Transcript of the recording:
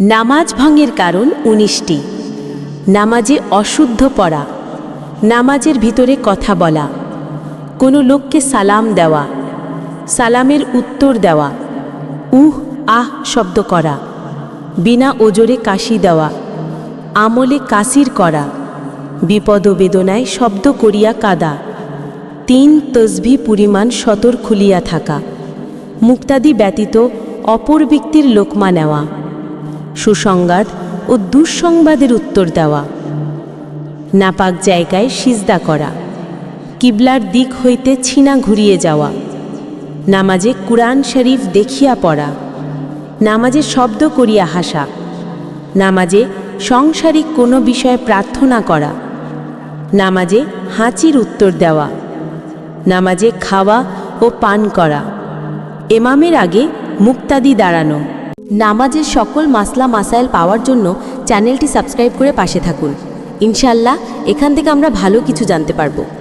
নামাজ ভঙ্গের কারণ উনিশটি। নামাজে অশুদ্ধ পড়া, নামাজের ভিতরে কথা বলা, কোনো লোককে সালাম দেওয়া, সালামের উত্তর দেওয়া, উহ, আহ শব্দ করা, বিনা ওজরে কাশি দেওয়া, আমলে কাসির করা, বিপদ বেদনায় শব্দ করিয়া কাদা, তিন তসভি পরিমাণ সতর খুলিয়া থাকা, মুক্তাদি ব্যতীত অপর ব্যক্তির লোকমা নেওয়া। সুসংবাদ ও দুঃসংবাদের উত্তর দেওয়া। নাপাক জায়গায় সিজদা করা। কিবলার দিক হইতে ছিনা ঘুরিয়ে যাওয়া। নামাজে কুরআন শরীফ দেখিয়া পড়া। নামাজে শব্দ করিয়া হাসা। নামাজে সংসারিক কোনো বিষয়ে প্রার্থনা করা। নামাজে হাঁচির উত্তর দেওয়া। নামাজে খাওয়া ও পান করা। এমামের আগে মুক্তাদি দাঁড়ানো। নামাজের সকল মাসলা মাসাইল পাওয়ার জন্য চ্যানেলটি সাবস্ক্রাইব করে পাশে থাকুন। ইনশাল্লাহ, এখান থেকে আমরা ভালো কিছু জানতে পারব।